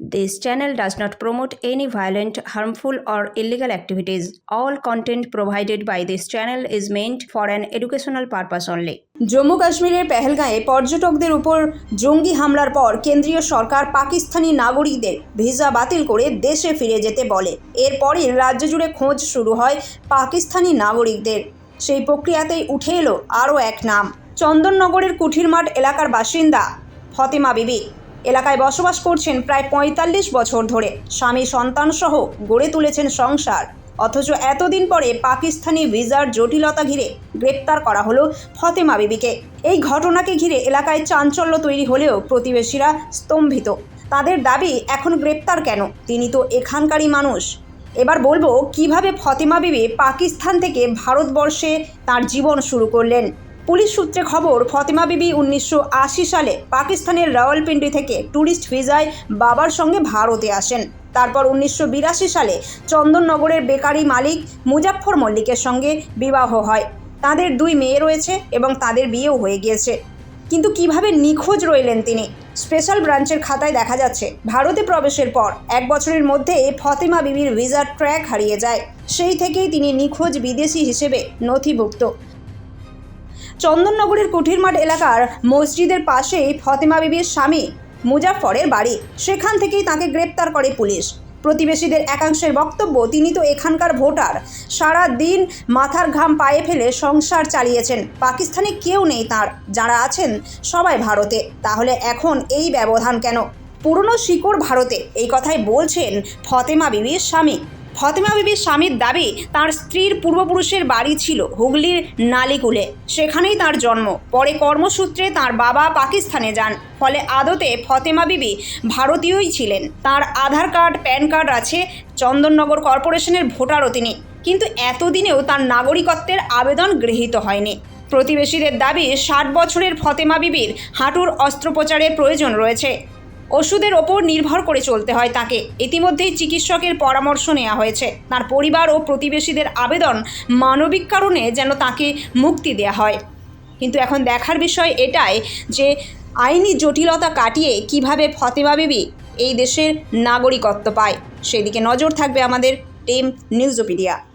This channel does not promote any violent, harmful, or illegal activities. All content provided by this channel is meant for an educational purpose only. Jammu কাশ্মীরের পেহেলগাঁয়ে পর্যটকদের উপর জঙ্গি হামলার পর কেন্দ্রীয় সরকার পাকিস্তানি নাগরিকদের ভিসা বাতিল করে দেশে ফিরে যেতে বলে এরপরই রাজ্য জুড়ে খোঁজ শুরু হয় পাকিস্তানি নাগরিকদের সেই প্রক্রিয়াতেই উঠে এলো আরও এক নাম চন্দননগরের কুঠিরমাঠ এলাকার বাসিন্দা ফতেমা বিবি এলাকায় বসবাস করছেন প্রায় পঁয়তাল্লিশ বছর ধরে। স্বামী সন্তানসহ গড়ে তুলেছেন সংসার। অথচ এতদিন পরে পাকিস্তানি ভিসার জটিলতা ঘিরে গ্রেপ্তার করা হলো ফতেমা বিবিকে। এই ঘটনাকে ঘিরে এলাকায় চাঞ্চল্য তৈরি হলেও প্রতিবেশীরা স্তম্ভিত। তাদের দাবি, এখন গ্রেপ্তার কেন? তিনি তো এখানকারই মানুষ। এবার বলব, কীভাবে ফতেমা বিবি পাকিস্তান থেকে ভারতবর্ষে তার জীবন শুরু করলেন? পুলিশ সূত্রে খবর, ফতেমা বিবি উনিশশো আশি সালে পাকিস্তানের রাওয়ালপিন্ডি থেকে ট্যুরিস্ট ভিসায় বাবার সঙ্গে ভারতে আসেন। তারপর উনিশশো বিরাশি সালে চন্দননগরের বেকারি মালিক মুজাফফর মল্লিকের সঙ্গে বিবাহ হয়। তাদের দুই মেয়ে রয়েছে এবং তাদের বিয়েও হয়ে গিয়েছে। কিন্তু কীভাবে নিখোঁজ রইলেন তিনি? স্পেশাল ব্রাঞ্চের খাতায় দেখা যাচ্ছে, ভারতে প্রবেশের পর এক বছরের মধ্যে ফতেমা বিবির ভিসার ট্র্যাক হারিয়ে যায়। সেই থেকেই তিনি নিখোঁজ বিদেশি হিসেবে নথিভুক্ত। চন্দননগরের কুঠিরমাঠ এলাকার মসজিদের পাশেই ফতেমা বিবির স্বামী মুজাফফরের বাড়ি। সেখান থেকেই তাকে গ্রেপ্তার করে পুলিশ। প্রতিবেশীদের একাংশের বক্তব্য, তিনি তো এখানকার ভোটার। সারা দিন মাথার ঘাম পায়ে ফেলে সংসার চালিয়েছেন। পাকিস্তানে কেউ নেই তার। যারা আছেন সবাই ভারতে। তাহলে এখন এই ব্যবধান কেন? পুরনো শিকড় ভারতে। এই কথাই বলছেন ফতেমা বিবির স্বামী। ফতেমা বিবির স্বামীর দাবি তার স্ত্রীর পূর্বপুরুষের বাড়ি ছিল হুগলির নালিকুলে। সেখানেই তার জন্ম। পরে কর্মসূত্রে তার বাবা পাকিস্তানে যান। ফলে আদতে ফতেমা বিবি ভারতীয়ই ছিলেন। তার আধার কার্ড, প্যান কার্ড আছে চন্দননগর কর্পোরেশনের ভোটারও তিনি। কিন্তু এতদিনেও তার নাগরিকত্বের আবেদন গৃহীত হয়নি। প্রতিবেশীদের দাবি ষাট বছরের ফতেমা বিবির হাঁটুর অস্ত্রোপচারের প্রয়োজন রয়েছে। ওষুধের ওপর নির্ভর করে চলতে হয় তাকে। ইতিমধ্যেই চিকিৎসকের পরামর্শ নেওয়া হয়েছে। তার পরিবার ও প্রতিবেশীদের আবেদন মানবিক কারণে যেন তাকে মুক্তি দেওয়া হয়। কিন্তু এখন দেখার বিষয় এটাই যে, আইনি জটিলতা কাটিয়ে কীভাবে ফতেমা বিবি এই দেশের নাগরিকত্ব পায়। সেদিকে নজর থাকবে আমাদের টিম নিউজোপিডিয়া।